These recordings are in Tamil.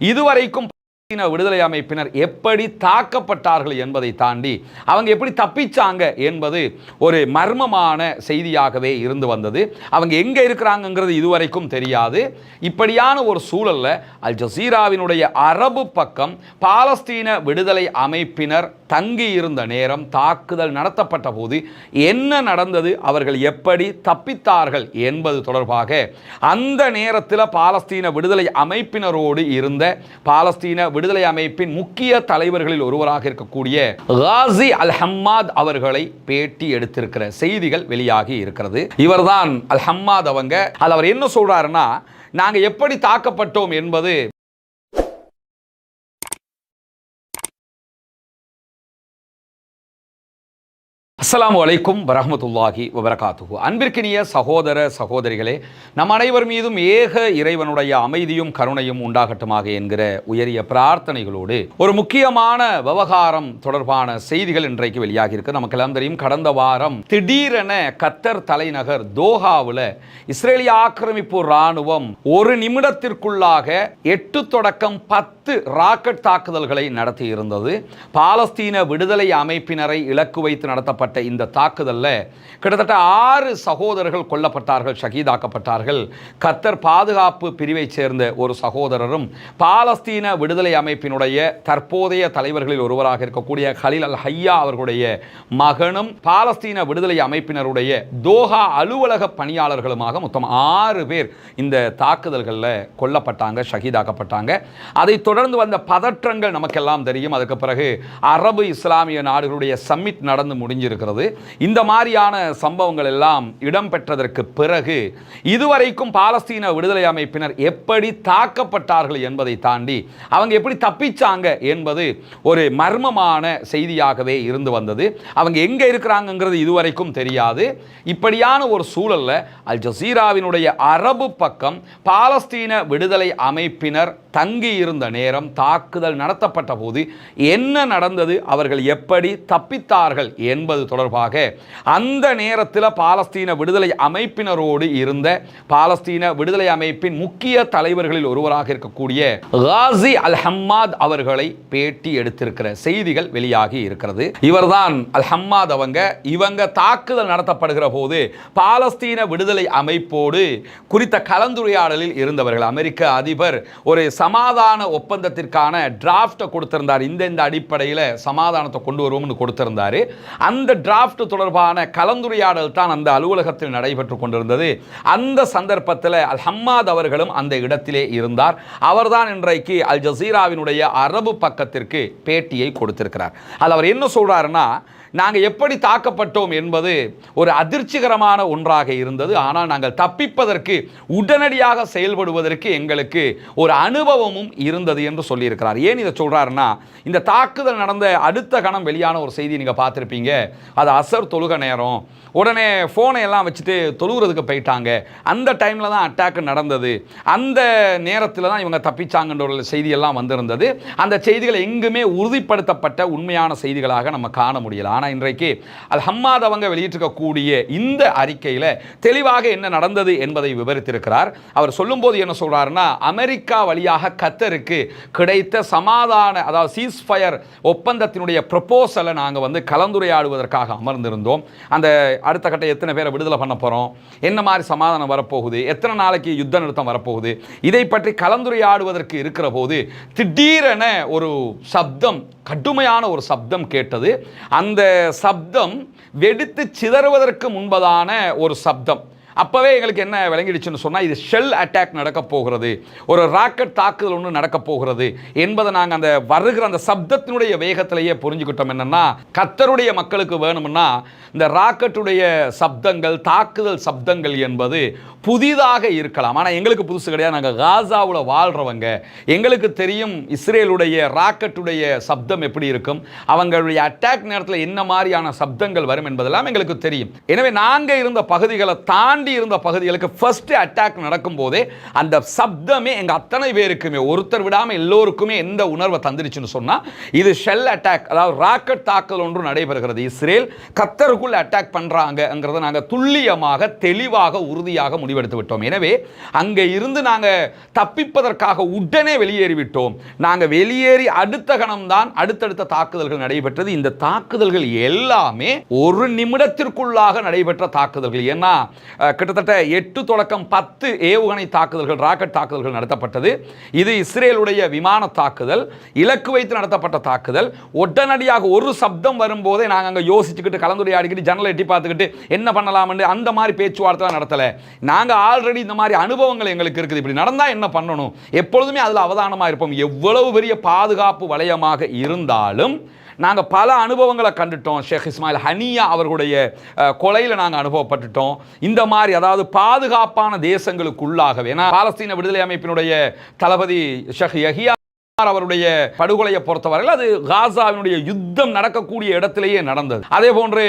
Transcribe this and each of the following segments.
இதுவரைக்கும் சீன விடுதலை அமைப்பினர் எப்படி தாக்கப்பட்டார்கள் என்பதை தாண்டி அவங்க எப்படி தப்பிச்சாங்க என்பது ஒரு மர்மமான செய்தியாகவே இருந்து வந்தது. அவங்க எங்கே இருக்கிறாங்கங்கிறது இதுவரைக்கும் தெரியாது. இப்படியான ஒரு சூழலில் அல் ஜசீராவினுடைய அரபு பக்கம் பாலஸ்தீன விடுதலை அமைப்பினர் தங்கி இருந்த நேரம் தாக்குதல் நடத்தப்பட்ட போது என்ன நடந்தது அவர்கள் எப்படி தப்பித்தார்கள் என்பது தொடர்பாக அந்த நேரத்தில் பாலஸ்தீன விடுதலை அமைப்பினரோடு இருந்த பாலஸ்தீன விடுதலை அமைப்பின் முக்கிய தலைவர்களில் ஒருவராக இருக்கக்கூடிய காசி அல் ஹம்மாத் அவர்களை பேட்டி எடுத்திருக்கிற செய்திகள் வெளியாகி இருக்கிறது. இவர்தான் அல் ஹம்மாத் அவங்க. அது அவர் என்ன சொல்றாருன்னா நாங்க எப்படி தாக்கப்பட்டோம் என்பது அஸ்லாம் வலைக்கும் வரமத்துல்லாஹி வபரகாத்துகு அன்பிற்கினிய சகோதர சகோதரிகளே நம் அனைவர் மீதும் ஏக இறைவனுடைய அமைதியும் கருணையும் உண்டாகட்டுமாக என்கிற உயரிய பிரார்த்தனைகளோடு ஒரு முக்கியமான விவகாரம் தொடர்பான செய்திகள் இன்றைக்கு வெளியாகி இருக்கு நமக்கெல்லாம் தெரியும் கடந்த வாரம் திடீரென கத்தர் தலைநகர் தோஹாவில் இஸ்ரேலிய ஆக்கிரமிப்பு ராணுவம் ஒரு நிமிடத்திற்குள்ளாக எட்டு தொடக்கம் பத்து ராக்கெட் தாக்குதல்களை நடத்தி இருந்தது பாலஸ்தீன விடுதலை அமைப்பினரை இலக்கு வைத்து நடத்தப்பட்ட இந்த தாக்குதலில் கிட்டத்தட்ட ஆறு சகோதரர்கள் கொல்லப்பட்டார்கள் ஷகீதாக்கப்பட்டார்கள். கத்தர் பாதுகாப்பு பிரிவைச் சேர்ந்த ஒரு சகோதரரும் பாலஸ்தீன விடுதலை அமைப்பினுடைய தற்போதைய தலைவர்களில் ஒருவராக இருக்கக்கூடிய ஹலில் அல் ஹையா அவர்களுடைய மகனும் பாலஸ்தீன விடுதலை அமைப்பினருடைய தோஹா அலுவலக பணியாளர்களுமாக மொத்தம் ஆறு பேர் இந்த தாக்குதல்களில் கொல்லப்பட்டாங்க ஷகீதாக்கப்பட்டாங்க. அதைத் தொடர்ந்து வந்த பதற்றங்கள் நமக்கெல்லாம் தெரியும். அதுக்கு பிறகு அரபு இஸ்லாமிய நாடுகளுடைய சம்மிட் நடந்து முடிஞ்சிருக்கிறது. இந்த மாதிரியான சம்பவங்கள் எல்லாம் இடம்பெற்றதற்கு பிறகு இதுவரைக்கும் பாலஸ்தீன விடுதலை அமைப்பினர் எப்படி தாக்கப்பட்டார்கள் என்பதை தாண்டி அவங்க எப்படி தப்பிச்சாங்க என்பது ஒரு மர்மமான செய்தியாகவே இருந்து வந்தது. அவங்க எங்க இருக்கிறாங்கங்கிறது இதுவரைக்கும் தெரியாது. இப்படியான ஒரு சூழல்ல அல் ஜசீராவினுடைய அரபு பக்கம் பாலஸ்தீன விடுதலை அமைப்பினர் தங்கி இருந்த நேரம் தாக்குதல் நடத்தப்பட்ட போது என்ன நடந்தது? அவர்கள் எப்படி தப்பித்தார்கள் என்பது தொடர்பாக அந்த நேரத்தில் பாலஸ்தீன விடுதலை அமைப்பினரோடு இருந்த பாலஸ்தீன விடுதலை அமைப்பின் முக்கிய தலைவர்களில் ஒருவராக இருக்கக்கூடிய காசி அல் ஹம்மாத் அவர்களை பேட்டி எடுத்திருக்கிற செய்திகள் வெளியாகி இருக்கிறது. இவர்தான் அல் ஹம்மாத் அவங்க. இவங்க தாக்குதல் நடத்தப்படுகிற போது பாலஸ்தீன விடுதலை அமைப்போடு குறித்த கலந்துரையாடலில் இருந்தவர்கள். அமெரிக்க அதிபர் ஒரு சமாதான ஒப்பந்தத்திற்கான டிராஃப்டை கொடுத்திருந்தார். இந்த இந்த அடிப்படையில் சமாதானத்தை கொண்டு வருவோம்னு கொடுத்திருந்தாரு. அந்த டிராஃப்ட் தொடர்பான கலந்துரையாடல் தான் அந்த அலுவலகத்தில் நடைபெற்று கொண்டிருந்தது. அந்த சந்தர்ப்பத்தில் அல் ஹம்மாத் அவர்களும் அந்த இடத்திலே இருந்தார். அவர்தான் இன்றைக்கு அல் ஜசீராவினுடைய அரபு பக்கத்திற்கு பேட்டியை கொடுத்திருக்கிறார். அது அவர் என்ன சொல்றாருன்னா நாங்கள் எப்படி தாக்கப்பட்டோம் என்பது ஒரு அதிர்ச்சிகரமான ஒன்றாக இருந்தது. ஆனால் நாங்கள் தப்பிப்பதற்கு உடனடியாக செயல்படுவதற்கு எங்களுக்கு ஒரு அனுபவமும் இருந்தது என்று சொல்லியிருக்கிறார். ஏன் இதை சொல்கிறாருன்னா இந்த தாக்குதல் நடந்த அடுத்த கணம் வெளியான ஒரு செய்தி நீங்கள் பார்த்துருப்பீங்க. அது அசர் தொழுக நேரம். உடனே ஃபோனை எல்லாம் வச்சுட்டு தொழுகிறதுக்கு போயிட்டாங்க. அந்த டைமில் தான் அட்டாக் நடந்தது. அந்த நேரத்தில் தான் இவங்க தப்பிச்சாங்கன்ற ஒரு செய்தியெல்லாம் வந்திருந்தது. அந்த செய்திகள் எங்குமே உறுதிப்படுத்தப்பட்ட உண்மையான செய்திகளாக நம்ம காண முடியல. ஆனால் இன்றைக்கு அல் ஹம்மாத் அவங்க வெளியிட்டிருக்கக்கூடிய இந்த அறிக்கையில் தெளிவாக என்ன நடந்தது என்பதை விவரித்திருக்கிறார். அவர் சொல்லும்போது என்ன சொல்றாருன்னா அமெரிக்கா வழியாக கத்தருக்கு கிடைத்த சமாதான அதாவது சீஸ் ஃபயர் ஒப்பந்தத்தினுடைய ப்ரொபோசலை நாங்கள் வந்து கலந்துரையாடுவதற்காக அமர்ந்திருந்தோம். அந்த அடுத்த கட்ட எத்தனை பேரை விடுதலை பண்ண போகிறோம் என்ன மாதிரி சமாதானம் வரப்போகுது? எத்தனை நாளைக்கு யுத்த நிறுத்தம் வரப்போகுது? இதை பற்றி கலந்துரையாடுவதற்கு இருக்கிற போது திடீரென ஒரு சப்தம் கடுமையான ஒரு சப்தம் கேட்டது. அந்த சப்தம் வெடித்து சிதறுவதற்கு முன்பதான ஒரு சப்தம். அப்போவே எங்களுக்கு என்ன விளங்கிடுச்சுன்னு சொன்னால் இது ஷெல் அட்டாக் நடக்க போகிறது. ஒரு ராக்கெட் தாக்குதல் ஒன்று நடக்க போகிறது. என்பதை நாங்கள் அந்த வருகிற அந்த சப்தத்தினுடைய வேகத்திலேயே புரிஞ்சுக்கிட்டோம் என்னென்னா கத்தருடைய மக்களுக்கு வேணும்னா இந்த ராக்கெட்டுடைய சப்தங்கள் தாக்குதல் சப்தங்கள் என்பது புதிதாக இருக்கலாம். ஆனால் எங்களுக்கு புதுசு கிடையாது. நாங்கள் காசாவில் வாழ்கிறவங்க எங்களுக்கு தெரியும் இஸ்ரேலுடைய ராக்கெட்டுடைய சப்தம் எப்படி இருக்கும். அவங்களுடைய அட்டாக் நேரத்தில் என்ன மாதிரியான சப்தங்கள் வரும் என்பதெல்லாம் எங்களுக்கு தெரியும். எனவே நாங்கள் இருந்த பகுதிகளை தான் தாண்டி இருந்த பகுதிகளுக்கு ஃபர்ஸ்ட் அட்டாக் நடக்கும் போதே அந்த சப்தமே எங்க அத்தனை பேருக்குமே ஒருத்தர் விடாமல் எல்லோருக்குமே எந்த உணர்வை தந்துருச்சுன்னு சொன்னால் இது ஷெல் அட்டாக் அதாவது ராக்கெட் தாக்கல் ஒன்று நடைபெறுகிறது. இஸ்ரேல் கத்தருக்குள் அட்டாக் பண்ணுறாங்கங்கிறத நாங்கள் துல்லியமாக தெளிவாக உறுதியாக முடிவெடுத்து விட்டோம். எனவே அங்கே இருந்து நாங்கள் தப்பிப்பதற்காக உடனே வெளியேறிவிட்டோம். நாங்கள் வெளியேறி அடுத்த கணம்தான் அடுத்தடுத்த தாக்குதல்கள் நடைபெற்றது. இந்த தாக்குதல்கள் எல்லாமே ஒரு நிமிடத்திற்குள்ளாக நடைபெற்ற தாக்குதல்கள். ஏன்னா கிட்டத்தட்ட எட்டு தொடக்கம் பத்து ஏவுகணை தாக்குதல்கள் ராக்கெட் தாக்குதல்கள் நடத்தப்பட்டது. இது இஸ்ரேலுடைய விமான தாக்குதல் இலக்கு வைத்து நடத்தப்பட்ட தாக்குதல். உடனடியாக ஒரு சப்தம் வரும்போதே நாங்கள் அங்கே யோசிச்சுக்கிட்டு கலந்துரையாடிக்கிட்டு ஜன்னல் எட்டி பார்த்துக்கிட்டு என்ன பண்ணலாம்னு அந்த மாதிரி பேச்சுவார்த்தை நடத்தலை. நாங்கள் ஆல்ரெடி இந்த மாதிரி அனுபவங்கள் எங்களுக்கு இருக்குது. இப்படி நடந்தால் என்ன பண்ணணும்? எப்பொழுதுமே அதில் அவதானமாக இருப்போம். எவ்வளவு பெரிய பாதுகாப்பு வளையமாக இருந்தாலும் நாங்கள் பல அனுபவங்களை கண்டுட்டோம் ஷேக் இஸ்மாயில் ஹனியா அவர்களுடைய அஹ், கொலையில் நாங்கள் அனுபவப்பட்டுட்டோம். இந்த மாதிரி அதாவது பாதுகாப்பான தேசங்களுக்குள்ளாகவே. ஏன்னா பாலஸ்தீன விடுதலை அமைப்பினுடைய தளபதி ஷேக் யஹியா அவருடைய படுகொலையை பொறுத்தவரையில் அது காசாவினுடைய யுத்தம் நடக்கக்கூடிய இடத்திலேயே நடந்தது. அதே போன்று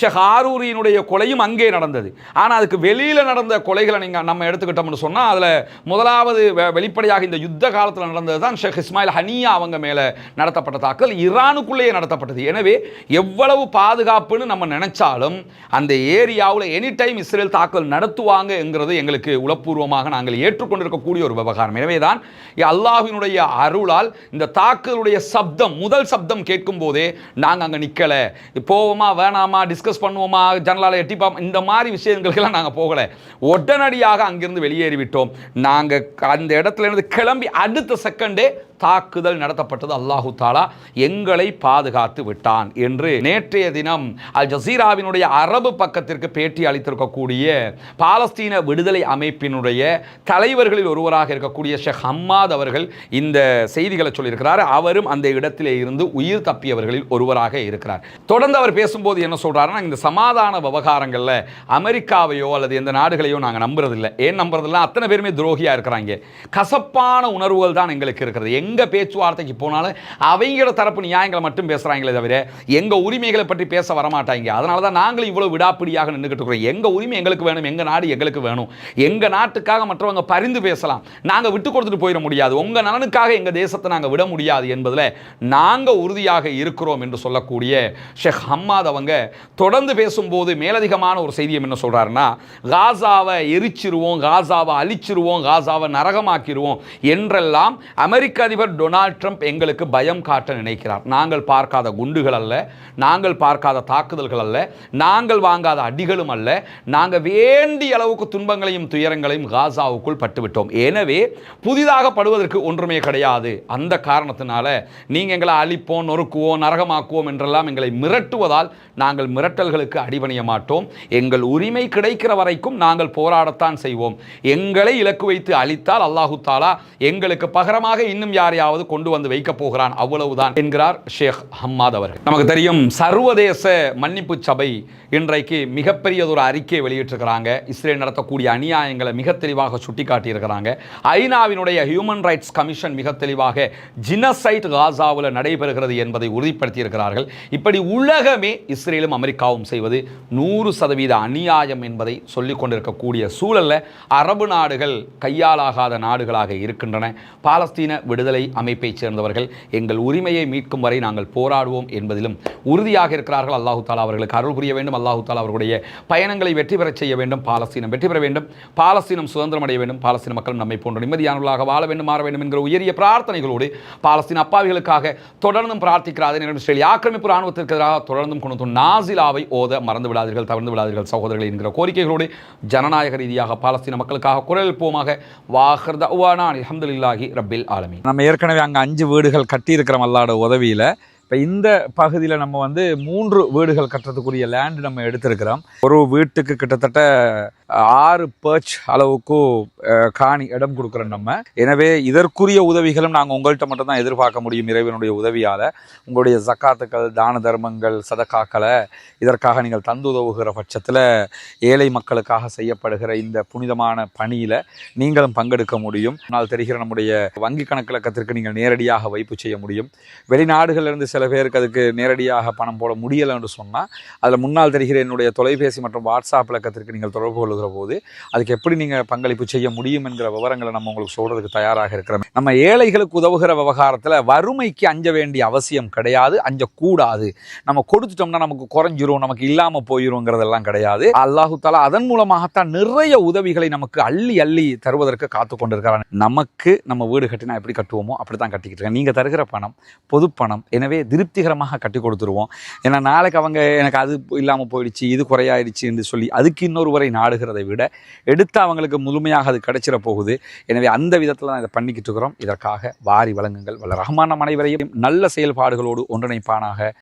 ஷேக் ஆரூரியினுடைய கொலையும் அங்கே நடந்தது. ஆனால் அதுக்கு வெளியில் நடந்த கொலைகளை நீங்கள் நம்ம எடுத்துக்கிட்டோம்னு சொன்னால் அதில் முதலாவது வெளிப்படையாக இந்த யுத்த காலத்தில் நடந்தது தான் ஷேக் இஸ்மாயில் ஹனியா அவங்க மேலே நடத்தப்பட்ட தாக்கல் ஈரானுக்குள்ளேயே நடத்தப்பட்டது. எனவே எவ்வளவு பாதுகாப்புன்னு நம்ம நினைச்சாலும் அந்த ஏரியாவில் எனி டைம் இஸ்ரேல் தாக்கல் நடத்துவாங்கங்கிறது எங்களுக்கு உளப்பூர்வமாக நாங்கள் ஏற்றுக்கொண்டிருக்கக்கூடிய ஒரு விவகாரம். எனவே தான் அல்லாஹினுடைய அருள் அருளால் இந்த தாக்குதலுடைய சப்தம் முதல் சப்தம் கேட்கும் போதே நாங்கள் அங்கே நிற்கலை போவோமா வேணாமா டிஸ்கஸ் பண்ணுவோமா ஜன்னலால் எட்டிப்பா இந்த மாதிரி விஷயங்களுக்கெல்லாம் நாங்கள் போகலை. உடனடியாக அங்கிருந்து வெளியேறிவிட்டோம். நாங்கள் அந்த இடத்துல இருந்து கிளம்பி அடுத்த செகண்டே தாக்குதல் நடத்தப்பட்டது. அல்லாஹு தாலா எங்களை பாதுகாத்து விட்டான் என்று நேற்றைய தினம் அல் ஜசீராவினுடைய அரபு பக்கத்திற்கு பேட்டி அளித்திருக்கக்கூடிய பாலஸ்தீன விடுதலை அமைப்பினுடைய தலைவர்களில் ஒருவராக இருக்கக்கூடிய ஷேக் ஹம்மாத் அவர்கள் இந்த செய்திகளை சொல்லியிருக்கிறார். அவரும் அந்த இடத்திலே இருந்து உயிர் தப்பியவர்களில் ஒருவராக இருக்கிறார். தொடர்ந்து அவர் பேசும்போது என்ன சொல்கிறாருன்னா இந்த சமாதான விவகாரங்களில் அமெரிக்காவையோ அல்லது எந்த நாடுகளையோ நாங்கள் நம்புறதில்லை. ஏன் நம்புறதில்ல? அத்தனை பேருமே துரோகியாக இருக்கிறாங்க. கசப்பான உணர்வுகள் தான் எங்களுக்கு இருக்கிறது. எங்க பேச்சுவார்த்தைக்கு போனாலும் அவங்களோட தரப்பு நியாயங்களை மட்டும் பேசுறாங்களே தவிர எங்க உரிமைகளை பற்றி பேச வரமாட்டாங்க. அதனால தான் நாங்களும் இவ்வளவு விடாப்பிடியாக நின்றுக்கிட்டு இருக்கிறோம். எங்க உரிமை எங்களுக்கு வேணும் எங்க நாடு எங்களுக்கு வேணும். எங்கள் நாட்டுக்காக மற்றவங்க பரிந்து பேசலாம். நாங்க விட்டு கொடுத்துட்டு போயிட முடியாது. உங்கள் நலனுக்காக எங்கள் தேசத்தை நாங்க விட முடியாது என்பதில் நாங்கள் உறுதியாக இருக்கிறோம் என்று சொல்லக்கூடிய ஷேக் ஹம்மாத் அவங்க தொடர்ந்து பேசும்போது மேலதிகமான ஒரு செய்தியம் என்ன சொல்றாருன்னா காசாவை எரிச்சிருவோம் காசாவை அழிச்சிருவோம் காசாவை நரகமாக்கிடுவோம் என்றெல்லாம் அமெரிக்க அதிபர் டொனால்ட் ட்ரம்ப் எங்களுக்கு பயம் காட்ட நினைக்கிறார். நாங்கள் பார்க்காத குண்டுகள் அல்ல நாங்கள் பார்க்காத தாக்குதல்கள் அல்ல நாங்கள் வாங்காத அடிகளும் அல்ல நாங்கள் வேண்டிய அளவுக்கு துன்பங்களையும் துயரங்களையும் காசாவுக்குள் பட்டுவிட்டோம். எனவே புதிதாக படுவதற்கு ஒன்றுமே கிடையாது. அந்த காரணத்தினால நீங்கள் எங்களை அழிப்போம் நொறுக்குவோம் நரகமாக்குவோம் என்றெல்லாம் எங்களை மிரட்டுவதால் நாங்கள் மிரட்டல்களுக்கு அடிபணிய மாட்டோம். எங்கள் உரிமை கிடைக்கிற வரைக்கும் நாங்கள் போராடத்தான் செய்வோம். எங்களை இலக்கு வைத்து அழித்தால் அல்லாஹு தாலா எங்களுக்கு பகரமாக இன்னும் யாரையாவது கொண்டு வந்து வைக்க போகிறான். அவ்வளவுதான் என்கிறார் ஷேக் ஹம்மாத் அவர்கள். நமக்கு தெரியும் சர்வதேச மன்னிப்பு சபை இன்றைக்கு மிகப்பெரியதொரு அறிக்கையை வெளியிட்டிருக்கிறாங்க. இஸ்ரேல் நடத்தக்கூடிய அநியாயங்களை மிக தெளிவாக சுட்டிக்காட்டியிருக்கிறாங்க. ஐநாவினுடைய ஹியூமன் ரைட்ஸ் கமிஷன் மிக தெளிவாக ஜினசைட் காசாவில் நடைபெறுகிறது என்பதை உறுதிப்படுத்தியிருக்கிறார்கள். இப்படி உலகமே இஸ்ரேலும் அமெரிக்காவும் செய்வது நூறு சதவீத அநியாயம் என்பதை சொல்லிக் கொண்டிருக்கக்கூடிய சூழல்ல அரபு நாடுகள் கையாலாகாத நாடுகளாக இருக்கின்றன. பாலஸ்தீன விடுதலை விடுதலை அமைப்பைச் சேர்ந்தவர்கள் எங்கள் உரிமையை மீட்கும் வரை நாங்கள் போராடுவோம் என்பதிலும் உறுதியாக இருக்கிறார்கள். அல்லாஹு தாலா அவர்களுக்கு அருள் புரிய வேண்டும். அல்லாஹு தாலா அவர்களுடைய பயணங்களை வெற்றி பெறச் செய்ய வேண்டும். பாலஸ்தீனம் வெற்றி பெற வேண்டும். பாலஸ்தீனம் சுதந்திரம் அடைய வேண்டும். பாலஸ்தீன மக்களும் நம்மை போன்ற நிம்மதியானவர்களாக வாழ வேண்டும் மாற வேண்டும் என்கிற உயரிய பிரார்த்தனைகளோடு பாலஸ்தீன அப்பாவிகளுக்காக தொடர்ந்தும் பிரார்த்திக்கிறார். நேரம் இஸ்ரேல் ஆக்கிரமிப்பு ராணுவத்திற்கு எதிராக தொடர்ந்தும் கொண்டு நாசிலாவை ஓத மறந்து விடாதீர்கள் தவிர்த்து விடாதீர்கள் சகோதரர்கள் என்கிற கோரிக்கைகளோடு ஜனநாயக ரீதியாக பாலஸ்தீன மக்களுக்காக குரல் எழுப்புவோமாக. வாஹர் தவானா ரபில் ஆலமி ஆலமீன். நம்ம ஏற்கனவே அங்கே அஞ்சு வீடுகள் கட்டியிருக்கிறோம் அல்லாட உதவியில் இப்போ இந்த பகுதியில் நம்ம வந்து மூன்று வீடுகள் கட்டுறதுக்குரிய லேண்டு நம்ம எடுத்திருக்கிறோம். ஒரு வீட்டுக்கு கிட்டத்தட்ட ஆறு பர்ச் அளவுக்கு காணி இடம் கொடுக்குறோம் நம்ம. எனவே இதற்குரிய உதவிகளும் நாங்கள் உங்கள்கிட்ட மட்டும்தான் எதிர்பார்க்க முடியும் இறைவனுடைய உதவியால். உங்களுடைய ஜக்காத்துக்கள் தான தர்மங்கள் சதக்காக்களை இதற்காக நீங்கள் தந்து உதவுகிற பட்சத்தில் ஏழை மக்களுக்காக செய்யப்படுகிற இந்த புனிதமான பணியில் நீங்களும் பங்கெடுக்க முடியும். ஆனால் தெரிகிற நம்முடைய வங்கி கணக்கிலக்கத்திற்கு நீங்கள் நேரடியாக வைப்பு செய்ய முடியும். வெளிநாடுகளிலிருந்து சில பேருக்கு அதுக்கு நேரடியாக பணம் போட முடியலை என்று சொன்னால் அதில் முன்னால் தெரிகிற என்னுடைய தொலைபேசி மற்றும் வாட்ஸ்அப் இலக்கத்திற்கு நீங்கள் தொடர்பு கொள்ளுங்கள். தேவைப்படுகிற போது அதுக்கு எப்படி நீங்கள் பங்களிப்பு செய்ய முடியும் என்கிற விவரங்களை நம்ம உங்களுக்கு சொல்கிறதுக்கு தயாராக இருக்கிறோம். நம்ம ஏழைகளுக்கு உதவுகிற விவகாரத்தில் வறுமைக்கு அஞ்ச வேண்டிய அவசியம் கிடையாது அஞ்சக்கூடாது. நம்ம கொடுத்துட்டோம்னா நமக்கு குறைஞ்சிரும் நமக்கு இல்லாமல் போயிருங்கிறதெல்லாம் கிடையாது. அல்லாஹு தாலா அதன் மூலமாகத்தான் நிறைய உதவிகளை நமக்கு அள்ளி அள்ளி தருவதற்கு காத்து கொண்டிருக்கிறாங்க நமக்கு நம்ம வீடு கட்டினா எப்படி கட்டுவோமோ அப்படி தான் கட்டிக்கிட்டு இருக்கேன். நீங்கள் தருகிற பணம் பொது பணம் எனவே திருப்திகரமாக கட்டி கொடுத்துருவோம். ஏன்னா நாளைக்கு அவங்க எனக்கு அது இல்லாமல் போயிடுச்சு இது குறையாயிடுச்சு என்று சொல்லி அதுக்கு இன்னொருவரை நாடுகிறதை விட எடுத்து அவங்களுக்கு முழுமையாக அது கிடைச்சிட போகுது. எனவே அந்த விதத்தில் தான் இதை பண்ணிக்கிட்டு இருக்கிறோம். இதற்காக வாரி வழங்குங்கள். வல்ல ரஹ்மான நம் அனைவரையும் நல்ல செயல்பாடுகளோடு ஒன்றிணைப்பானாக.